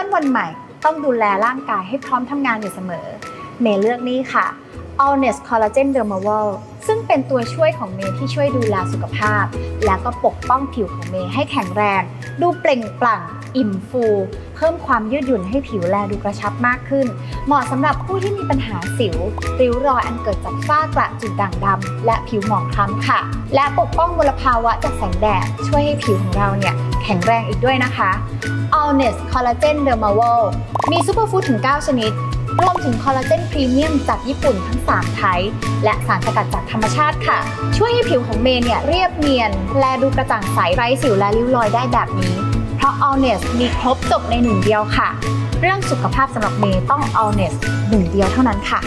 ้นใหม่ ต้องดูแลร่างกายให้พร้อมทำงานอยู่เสมอ เมย์เลือกนี่ค่ะ Allness Collagen Dermawal ซึ่งเป็นตัวช่วยของเมย์ที่ช่วยดูแลสุขภาพ และก็ปกป้องผิวของเมย์ให้แข็งแรง ดูเปล่งปลั่ง อิ่มฟู เพิ่มความยืดหยุ่นให้ผิวแลดูกระชับมากขึ้น เหมาะสำหรับผู้ที่มีปัญหาสิว ริ้วรอยอันเกิดจากฝ้ากระจุดด่างดำและผิวหมองคล้ำค่ะ และปกป้องมลภาวะจากแสงแดด ช่วยให้ผิวของเราเนี่ยแข็งแรงอีกด้วยนะคะ Allness Collagen Dermawal มีซูเปอร์ฟู้ดถึง 9 ชนิดรวมถึงคอลลาเจนพรีเมียมจากญี่ปุ่นทั้ง 3 ไทป์และสารสกัดจากธรรมชาติค่ะ ช่วยให้ผิวของเมย์เนี่ยเรียบเนียน และดูกระจ่างใสไร้สิวและริ้วรอยได้แบบนี้ เพราะ Allness มีครบจบในหนึ่งเดียวค่ะ เรื่องสุขภาพสำหรับเมย์ต้อง Allness หนึ่งเดียวเท่านั้นค่ะ